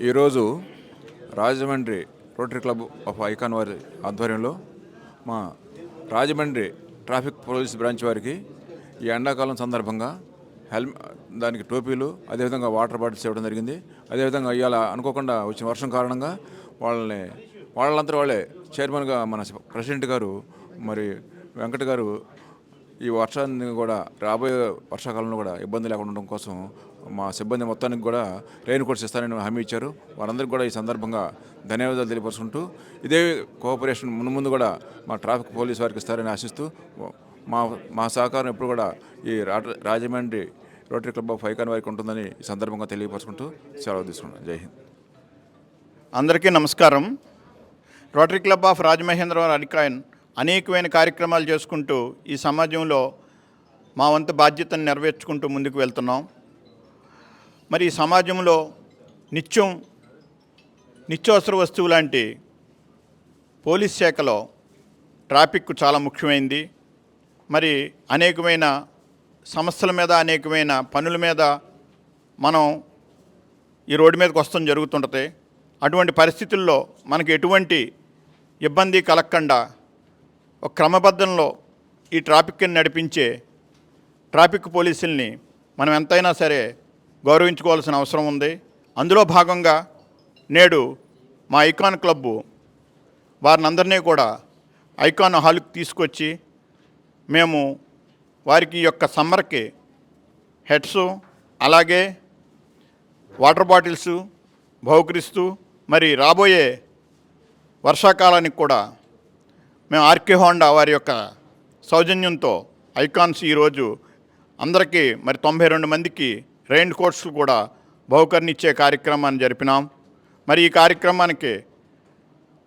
ఈరోజు Rajahmundry Rotary Club of Icon వారి ఆధ్వర్యంలో మా రాజమండ్రి ట్రాఫిక్ పోలీస్ బ్రాంచ్ వారికి ఈ ఎండాకాలం సందర్భంగా హెల్మెట్ దానికి టోపీలు అదేవిధంగా వాటర్ బాటిల్స్ ఇవ్వడం జరిగింది. అదేవిధంగా ఇవాళ అనుకోకుండా వచ్చిన వర్షం కారణంగా వాళ్ళని వాళ్ళంతా వాళ్ళే చైర్మన్గా మన ప్రెసిడెంట్ గారు మరి వెంకట గారు ఈ వర్షాన్ని కూడా రాబోయే వర్షాకాలంలో కూడా ఇబ్బంది లేకుండా ఉండడం కోసం మా సిబ్బంది మొత్తానికి కూడా రెయిన్ కోట్స్ ఇస్తారని హామీ ఇచ్చారు. వారందరికీ కూడా ఈ సందర్భంగా ధన్యవాదాలు తెలియపరుచుకుంటూ ఇదే కోఆపరేషన్ ముందు ముందు కూడా మా ట్రాఫిక్ పోలీస్ వారికి ఇస్తారని ఆశిస్తూ మా మా సహకారం ఎప్పుడు కూడా ఈ Rajahmundry Rotary Club of Icon వారికి ఉంటుందని ఈ సందర్భంగా తెలియపరుచుకుంటూ సెలవు తీసుకున్నాను జై హింద్. అందరికీ నమస్కారం. రోటరీ క్లబ్ ఆఫ్ రాజమహేంద్రవరం అడికాయన్ అనేకమైన కార్యక్రమాలు చేసుకుంటూ ఈ సమాజంలో మా వంతు బాధ్యతను నెరవేర్చుకుంటూ ముందుకు వెళ్తున్నాం. మరి ఈ సమాజంలో నిత్యం నిత్యావసర వస్తువు లాంటి పోలీస్ శాఖలో ట్రాఫిక్ చాలా ముఖ్యమైంది. మరి అనేకమైన సమస్యల మీద అనేకమైన పనుల మీద మనం ఈ రోడ్డు మీదకి వస్తాం జరుగుతుంటుంది. అటువంటి పరిస్థితుల్లో మనకి ఎటువంటి ఇబ్బంది కలగకుండా ఒక క్రమబద్ధంలో ఈ ట్రాఫిక్ని నడిపించే ట్రాఫిక్ పోలీసుల్ని మనం ఎంతైనా సరే గౌరవించుకోవాల్సిన అవసరం ఉంది. అందులో భాగంగా నేడు మా ఐకాన్ క్లబ్బు వారిని అందరినీ కూడా ఐకాన్ హాల్కి తీసుకొచ్చి మేము వారికి యొక్క సమ్మర్కి హెడ్స్ అలాగే వాటర్ బాటిల్స్ బహుకరిస్తూ మరి రాబోయే వర్షాకాలానికి కూడా మేము ఆర్కే హోండా వారి యొక్క సౌజన్యంతో ఐకాన్స్ ఈరోజు అందరికీ మరి తొంభై రెండు మందికి రెయిన్ కోట్స్ కూడా బహుకరణిచ్చే కార్యక్రమాన్ని జరిపినాం. మరి ఈ కార్యక్రమానికి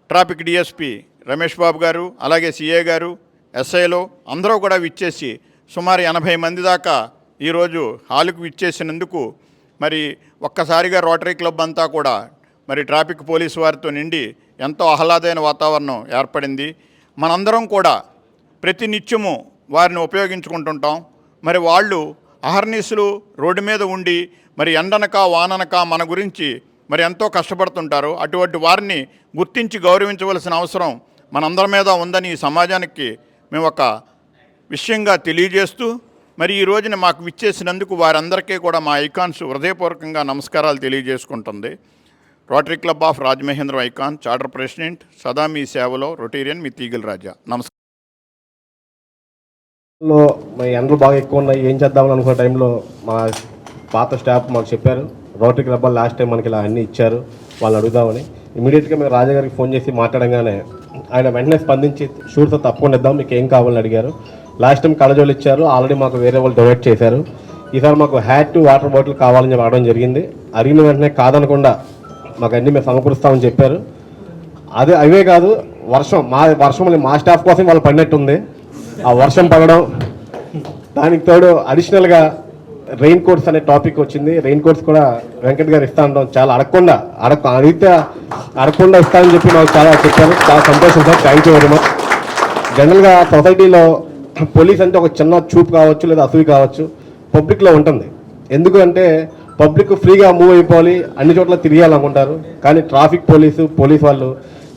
ట్రాఫిక్ డిఎస్పి రమేష్ బాబు గారు అలాగే సిఏ గారు ఎస్ఐలో అందరూ కూడా విచ్చేసి సుమారు ఎనభై మంది దాకా ఈరోజు హాలుకు విచ్చేసినందుకు మరి ఒక్కసారిగా రోటరీ క్లబ్ అంతా కూడా మరి ట్రాఫిక్ పోలీసు వారితో నిండి ఎంతో ఆహ్లాదైన వాతావరణం ఏర్పడింది. మనందరం కూడా ప్రతి నిత్యము వారిని ఉపయోగించుకుంటుంటాం. మరి వాళ్ళు అహర్నిశలు రోడ్డు మీద ఉండి మరి ఎండనక వాననక మన గురించి మరి ఎంతో కష్టపడుతుంటారు. అటువంటి వారిని గుర్తించి గౌరవించవలసిన అవసరం మనందరి మీద ఉందని ఈ సమాజానికి మేము ఒక విషయంగా తెలియజేస్తూ మరి ఈ రోజున మాకు విచ్చేసినందుకు వారందరికీ కూడా మా ఐకాన్స్ హృదయపూర్వకంగా నమస్కారాలు తెలియజేసుకుంటుంది. Rotary Club of Rajamahendra Icon charter president సదా మీ సేవలో రొటీరియన్ మీ తీగల రాజా. నమస్కారం. లో ఎండలు బాగా ఎక్కువ ఉన్నాయి. ఏం చేద్దామని అనుకున్న టైంలో మా పాత స్టాఫ్ మాకు చెప్పారు. రోటరీ క్లబ్ లాస్ట్ టైం మనకి ఇలా అన్నీ ఇచ్చారు. వాళ్ళు అడుగుదామని. ఇమీడియట్గా మేము రాజాగారికి ఫోన్ చేసి మాట్లాడంగానే ఆయన వెంటనే స్పందించి షూర్ సార్ తప్పకుండా ఇద్దాం. మీకు ఏం కావాలని అడిగారు. లాస్ట్ టైం కళజోలు ఇచ్చారు. ఆల్రెడీ మాకు వేరే వాళ్ళు డొనేట్ చేశారు. ఈసారి మాకు హ్యాట్ టు వాటర్ బాటిల్ కావాలని చెప్పి అడగడం జరిగింది. అడిగిన వెంటనే కాదనకుండా మాకు అన్నీ మేము సమకూరుస్తామని చెప్పారు. అదే అవే కాదు వర్షం మా వర్షం మా స్టాఫ్ కోసం వాళ్ళు పడినట్టుంది. ఆ వర్షం పడడం దానికి తోడు అడిషనల్గా రెయిన్ కోట్స్ అనే టాపిక్ వచ్చింది. రెయిన్ కోట్స్ కూడా వెంకట్ గారు ఇస్తా ఉంటాం చాలా అడగకుండా అడగ అడిగితే అడగకుండా ఇస్తానని చెప్పి మాకు చాలా చెప్పారు. చాలా సంతోషం sir. Thank you very much జనరల్గా సొసైటీలో పోలీస్ అంటే ఒక చిన్న చూపు కావచ్చు లేదా అసూయి కావచ్చు పబ్లిక్లో ఉంటుంది. ఎందుకంటే పబ్లిక్ ఫ్రీగా మూవ్ అయిపోవాలి అన్ని చోట్ల తిరగాలనుకుంటారు కానీ ట్రాఫిక్ పోలీసు పోలీస్ వాళ్ళు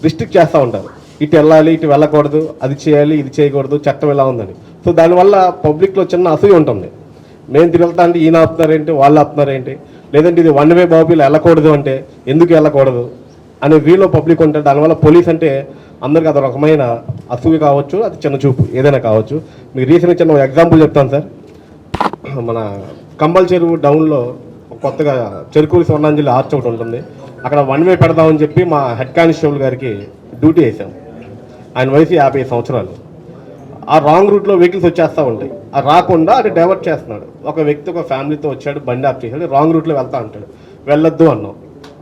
రిస్ట్రిక్ట్ చేస్తూ ఉంటారు. ఇటు వెళ్ళాలి ఇటు వెళ్ళకూడదు అది చేయాలి ఇది చేయకూడదు చట్టం ఇలా ఉందని సో దానివల్ల పబ్లిక్లో చిన్న అసూయ ఉంటుంది. మేము వెళ్తా అంటే ఈయన ఆపుతున్నారేంటి వాళ్ళు ఆపుతున్నారేంటి లేదంటే ఇది వన్ వే బాబీలు వెళ్ళకూడదు అంటే ఎందుకు వెళ్ళకూడదు? అనే వీలో పబ్లిక్ ఉంటారు దానివల్ల పోలీస్ అంటే అందరికి అదొక రకమైన అసూయ కావచ్చు అది చిన్న చూపు ఏదైనా కావచ్చు. మీకు రీసెంట్ చిన్న ఎగ్జాంపుల్ చెప్తాను సార్. మన కంబల్ చెరువు డౌన్లో కొత్తగా చెరుకూరి స్వర్ణాంజలి ఆర్చ్ ఒకటి ఉంటుంది. అక్కడ వన్ వే పెడదామని చెప్పి మా హెడ్ కానిస్టేబుల్ గారికి డ్యూటీ వేసాం ఆయన వయసు యాభై సంవత్సరాలు. ఆ రాంగ్ రూట్లో వెహికల్స్ వచ్చేస్తూ ఉంటాయి. ఆ రాకుండా అది డైవర్ట్ చేస్తున్నాడు. ఒక వ్యక్తి ఒక ఫ్యామిలీతో వచ్చాడు బండి ఆఫ్ చేసాడు రాంగ్ రూట్లో వెళ్తా అంటాడు వెళ్ళొద్దు అన్నాం.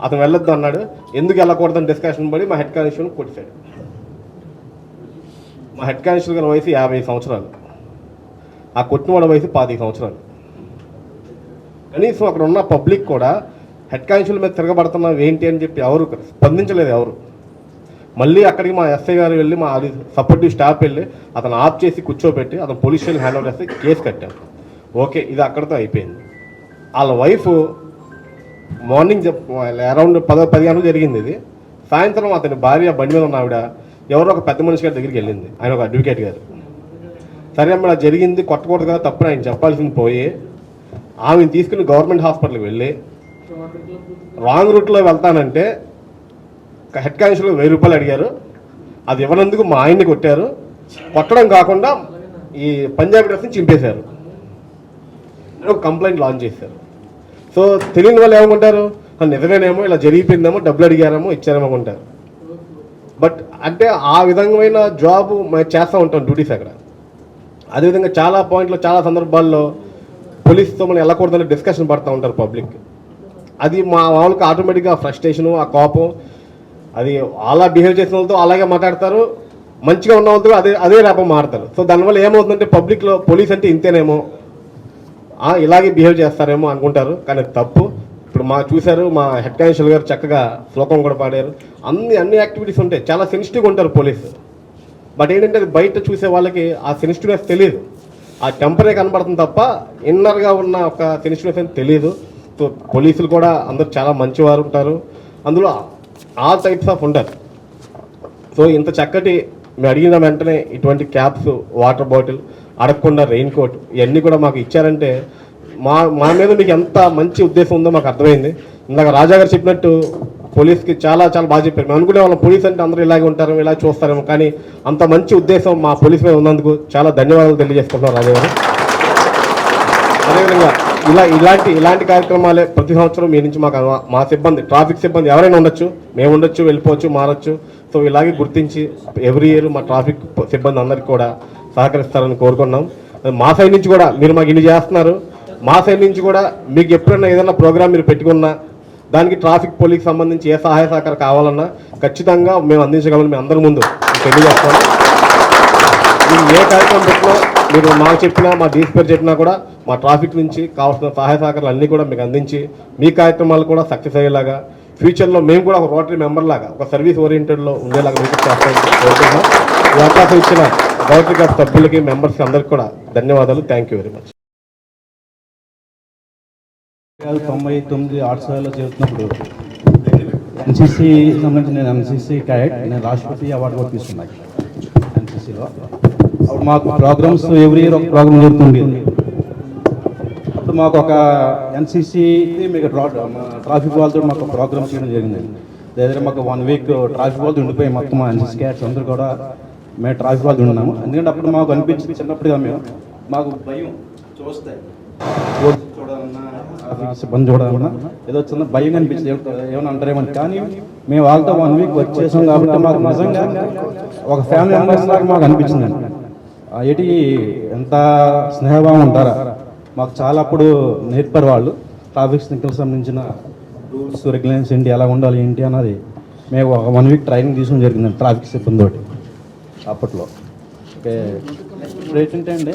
అతను వెళ్ళొద్దు అన్నాడు. ఎందుకు వెళ్ళకూడదని డిస్కషన్ పడి మా హెడ్ కానిస్టేబుల్ కొట్టాడు. మా హెడ్ కానిస్టేబుల్ గారి వయసు యాభై సంవత్సరాలు. ఆ కొట్టినవాడి వయసు పాతిక సంవత్సరాలు. కనీసం అక్కడ ఉన్న పబ్లిక్ కూడా హెడ్ కానిస్టేబుల్ మీద తిరగబడుతున్నాం ఏంటి అని చెప్పి ఎవరు స్పందించలేదు ఎవరు. మళ్ళీ అక్కడికి మా ఎస్ఐ గారు వెళ్ళి మా అది సపోర్టివ్ స్టాఫ్ వెళ్ళి అతను ఆఫ్ చేసి కూర్చోబెట్టి అతను పోలీస్ స్టేషన్ హ్యాండ్ ఓవర్ చేస్తే కేసు కట్టాం ఓకే ఇది అక్కడితో అయిపోయింది. వాళ్ళ వైఫ్ మార్నింగ్ అరౌండ్ పద పది గంటలు జరిగింది ఇది. సాయంత్రం అతని భార్య బండి మీద ఉన్న ఆవిడ ఎవరో ఒక పెద్ద మనిషి గారి దగ్గరికి వెళ్ళింది. ఆయన ఒక అడ్వకేట్ గారు. సరే అమ్మ జరిగింది కొట్టకూడదు కదా తప్పుడు ఆయన చెప్పాల్సింది పోయి ఆమెను తీసుకుని గవర్నమెంట్ హాస్పిటల్కి వెళ్ళి రాంగ్ రూట్లో వెళ్తానంటే హెడ్ కానిస్టేబుల్ వెయ్యి రూపాయలు అడిగారు. అది ఇవ్వనందుకు మా ఆయన్ని కొట్టారు. కొట్టడం కాకుండా ఈ పంజాబీ డ్రెస్ని చింపేశారు. ఒక కంప్లైంట్ లాంచ్ చేశారు. సో తెలియని వాళ్ళు ఏమనుకుంటారు? నిజమేనేమో ఇలా జరిగిపోయిందేమో డబ్బులు అడిగారేమో ఇచ్చారేమో అనుకుంటారు. బట్ అంటే ఆ విధమైన జాబ్ మేము చేస్తూ ఉంటాం డ్యూటీస్ అక్కడ. అదేవిధంగా చాలా పాయింట్లో చాలా సందర్భాల్లో పోలీస్తో మనం వెళ్ళకూడదని డిస్కషన్ పడుతూ ఉంటారు పబ్లిక్. అది మా వాళ్ళకి ఆటోమేటిక్గా ఫ్రస్ట్రేషను ఆ కోపం అది అలా బిహేవ్ చేసిన వాళ్ళతో అలాగే మాట్లాడతారు మంచిగా ఉన్న వాళ్ళతో అదే అదే రేపం మారుతారు సో దానివల్ల ఏమవుతుందంటే పబ్లిక్లో పోలీస్ అంటే ఇంతేనేమో ఇలాగే బిహేవ్ చేస్తారేమో అనుకుంటారు కానీ తప్పు. ఇప్పుడు మా చూశారు మా హెడ్ కానిస్టేబుల్ గారు చక్కగా శ్లోకం కూడా పాడారు. అన్ని అన్ని యాక్టివిటీస్ ఉంటాయి. చాలా సెన్సిటివ్గా ఉంటారు పోలీసు. బట్ ఏంటంటే అది బయట చూసే వాళ్ళకి ఆ సెన్సిటివ్నెస్ తెలియదు ఆ టెంపరే కనబడుతుంది తప్ప ఇన్నర్గా ఉన్న ఒక సెన్సిటివ్నెస్ అని తెలియదు సో పోలీసులు కూడా అందరూ చాలా మంచివారు ఉంటారు. అందులో ఆల్ టైప్స్ ఆఫ్ ఉంటారు సో ఇంత చక్కటి మేము అడిగిన వెంటనే ఇటువంటి క్యాప్స్ వాటర్ బాటిల్ అడగకుండా రెయిన్ కోట్ ఇవన్నీ కూడా మాకు ఇచ్చారంటే మా మా మీద మీకు ఎంత మంచి ఉద్దేశం ఉందో మాకు అర్థమైంది. ఇందాక రాజా గారు చెప్పినట్టు పోలీస్కి చాలా చాలా బాగా చెప్పారు. మేము అనుకునే వాళ్ళం పోలీస్ అంటే అందరూ ఇలాగే ఉంటారు ఇలా చూస్తారేమో కానీ అంత మంచి ఉద్దేశం మా పోలీస్ మీద ఉన్నందుకు చాలా ధన్యవాదాలు తెలియజేసుకుంటున్నాం రాజా గారు. అదేవిధంగా ఇలా ఇలాంటి ఇలాంటి కార్యక్రమాలే ప్రతి సంవత్సరం మీ నుంచి మాకు మా సిబ్బంది ట్రాఫిక్ సిబ్బంది ఎవరైనా ఉండొచ్చు. మేము ఉండొచ్చు వెళ్ళిపోవచ్చు మారచ్చు. సో ఇలాగే గుర్తించి ఎవ్రీ ఇయర్ మా ట్రాఫిక్ సిబ్బంది అందరికీ కూడా సహకరిస్తారని కోరుకున్నాం. మా సైడ్ నుంచి కూడా మీరు మాకు ఇన్ని చేస్తున్నారు. మా సైడ్ నుంచి కూడా మీకు ఎప్పుడైనా ఏదైనా ప్రోగ్రామ్ మీరు పెట్టుకున్నా దానికి ట్రాఫిక్ పోలీస్కి సంబంధించి ఏ సహాయ సహకారం కావాలన్నా ఖచ్చితంగా మేము అందించగలం మీ అందరి ముందు తెలియజేస్తాము మీరు ఏ కార్యక్రమం పెట్టినా మీరు మాకు చెప్పినా మా డీసీ పేరు చెప్పినా కూడా మా ట్రాఫిక్ నుంచి కావాల్సిన సహాయ సహకారాలు అన్నీ కూడా మీకు అందించి మీ కార్యక్రమాలు కూడా సక్సెస్ అయ్యేలాగా ఫ్యూచర్లో మేము కూడా ఒక రోటరీ మెంబర్ లాగా ఒక సర్వీస్ ఓరియంటెడ్లో ఉండేలాగా మీకు ఈ అవకాశం ఇచ్చిన రోటరీ గారి సభ్యులకి మెంబర్స్కి అందరికీ కూడా ధన్యవాదాలు. థ్యాంక్ యూ వెరీ మచ్ తొంభై తొమ్మిది ఆర్ట్స్లో చేస్తున్నప్పుడు ఎన్సీసీ సంబంధించి నేను ఎన్సీసీ క్యాడెట్ నేను రాష్ట్రపతి అవార్డు కూడా తీసుకున్నాను ఎన్సీసీలో. అప్పుడు మాకు ప్రోగ్రామ్స్ ఎవ్రీ ఇయర్ ఒక ప్రోగ్రామ్ జరుగుతుండేది అప్పుడు మాకు ఒక ఎన్సీసీ మీకు ట్రాఫిక్ వాళ్ళతో మాకు ప్రోగ్రామ్ చేయడం జరిగింది. దగ్గర మాకు వన్ వీక్ ట్రాఫిక్ వాళ్ళతో ఉండిపోయి మొత్తం ఎన్సీసీ క్యాడ్స్ అందరూ కూడా. మేము ట్రాఫిక్ వాళ్ళతో ఉన్నాము. ఎందుకంటే అప్పుడు మాకు అనిపించింది చిన్నప్పుడుగా మేము. మాకు భయం చూస్తే. చూడాలన్నా సిబ్బంది చూడాలన్నా ఏదో చిన్న భయం అనిపించింది. ఏమైనా అంటారేమని కానీ మేము వాళ్ళతో వన్ వీక్ వచ్చేసాం కాబట్టి మాకు నిజంగా ఒక ఫ్యామిలీ మెంబర్స్ లాగా మాకు అనిపించిందండి. ఆ, ఎంత స్నేహభావం ఉంటారా? మాకు చాలా అప్పుడు నేర్పారు వాళ్ళు. ట్రాఫిక్ స్నికల్ సంబంధించిన రూల్స్ రెగ్యులేషన్స్ ఏంటి ఎలా ఉండాలి ఏంటి అన్నది మేము ఒక వన్ వీక్ ట్రైనింగ్ తీసుకోవడం జరిగిందండి ట్రాఫిక్ సిబ్బంది తోటి అప్పట్లో. ఓకే. ఇప్పుడు ఏంటంటే అండి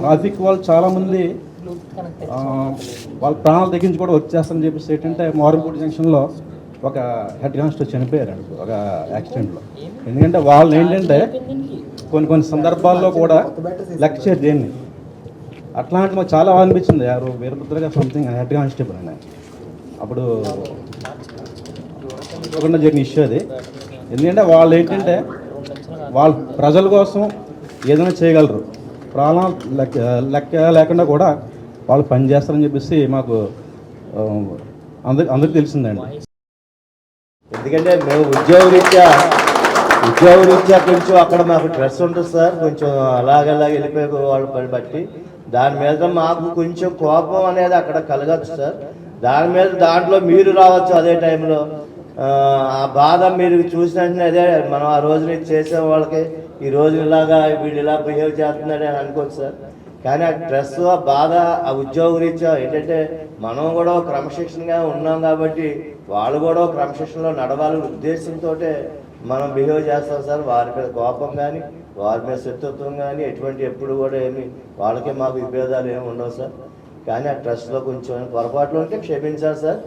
ట్రాఫిక్ వాళ్ళు చాలామంది వాళ్ళ ప్రాణాలు తగ్గించి కూడా వచ్చేస్తారని చెప్పేసి ఏంటంటే మారుపూడి జంక్షన్లో ఒక హెడ్ కానిస్టేబుల్ చనిపోయారు ఒక యాక్సిడెంట్లో. ఎందుకంటే వాళ్ళు ఏంటంటే కొన్ని కొన్ని సందర్భాల్లో కూడా లెక్క చేయరు దేన్ని అట్లాంటి మాకు చాలా అనిపించింది. యారు వీరభద్రగా సంథింగ్ హెడ్ కానిస్టేబుల్ అని. అప్పుడు కాకుండా జరిగిన ఇష్యూ అది. ఎందుకంటే వాళ్ళు ఏంటంటే వాళ్ళ ప్రజల కోసం ఏదైనా చేయగలరు. ప్రాణాలు లెక్క లెక్క లేకుండా కూడా వాళ్ళు పని చేస్తారని చెప్పేసి మాకు అందరి అందరికి తెలిసిందండి. ఎందుకంటే మేము ఉద్యోగరీత్యా ఉద్యోగరీత్యా కొంచెం అక్కడ మాకు డ్రెస్ ఉంటుంది సార్. కొంచెం అలాగలాగ వెళ్ళిపోయే వాళ్ళు పని బట్టి దాని మీద మాకు కొంచెం కోపం అనేది అక్కడ కలగచ్చు సార్. దాని మీద దాంట్లో మీరు రావచ్చు అదే టైంలో. ఆ, బాధ మీరు చూసిన అదే మనం ఆ రోజున చేసే వాళ్ళకి ఈ రోజు ఇలాగా వీడు ఇలా బిహేవ్ చేస్తున్నాడు అని అనుకోవచ్చు సార్. కానీ ఆ స్ట్రెస్ ఆ బాధ ఆ ఉద్యోగ రీత్యా ఏంటంటే మనం కూడా క్రమశిక్షణగా ఉన్నాం కాబట్టి వాళ్ళు కూడా క్రమశిక్షణలో నడవాలనే ఉద్దేశంతో మనం బిహేవ్ చేస్తాం సార్. వారి మీద కోపం కానీ వారి మీద శత్రుత్వం కానీ ఎటువంటి ఎప్పుడు కూడా ఏమి వాళ్ళకి మాకు విభేదాలు ఏమి ఉండవు సార్. కానీ ఆ ట్రస్ట్లో కొంచెం పొరపాట్లు ఉంటే క్షమించాలి సార్.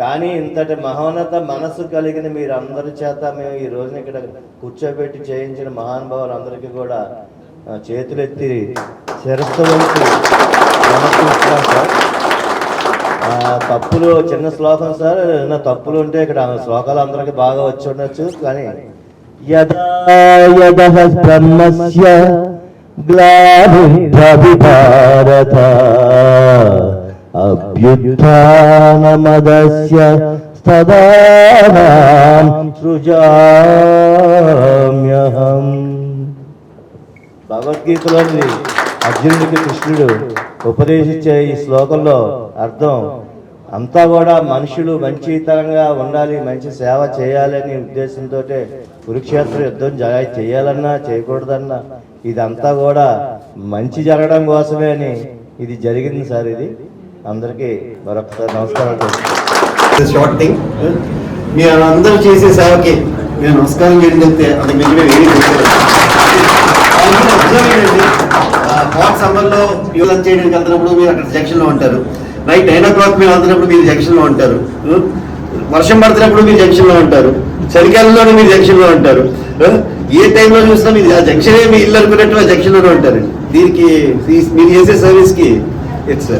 కానీ ఇంతటి మహోన్నత మనస్సు కలిగిన మీరు అందరి చేత మేము ఈ రోజున ఇక్కడ కూర్చోబెట్టి చేయించిన మహానుభావులందరికీ కూడా చేతులెత్తి శిరస్సు వంచి నమస్కరిస్తున్నాం సార్ తప్పులు చిన్న శ్లోకం సార్. ఏదైనా తప్పులు ఉంటే ఇక్కడ శ్లోకాలు అందరికి బాగా వచ్చి ఉండొచ్చు. కానీ బ్రహ్మస్య గ్లానిర్భవి అభ్యుత్నమదస్య స్తదానాం సృజామ్యహం. భగవద్గీతలోని అర్జునుడికి కృష్ణుడు ఉపదేశించే ఈ శ్లోకంలో అర్థం అంతా కూడా మనుషులు మంచితనంగా ఉండాలి మంచి సేవ చేయాలనే ఉద్దేశంతో కురుక్షేత్ర యుద్ధం జ- చేయాలన్నా చేయకూడదన్నా ఇదంతా కూడా మంచి జరగడం కోసమే అని ఇది జరిగింది సార్ ఇది. అందరికీ మరొకసారి నమస్కారం షార్ట్ థింగ్ మీరు అందరూ చేసే సేవకి మీరు నమస్కారం చేయడం చెప్తే అది మీకు మేము హాట్ సమ్మర్లో యూలన్ చేయడానికి వెళ్తున్నప్పుడు మీరు అక్కడ జంక్షన్లో ఉంటారు. నైట్ నైన్ ఓ క్లాక్ మీరు వెళ్తున్నప్పుడు మీరు జంక్షన్లో ఉంటారు. వర్షం పడుతున్నప్పుడు మీరు జంక్షన్లో ఉంటారు. చలికాలంలోనే మీరు జంక్షన్లో ఉంటారు. ఏ టైంలో చూసినా మీరు ఆ జంక్షనే మీ ఇల్లు అనుకున్నట్టు ఆ జంక్షన్లోనే ఉంటారు. దీనికి మీరు చేసే సర్వీస్కి ఇట్స్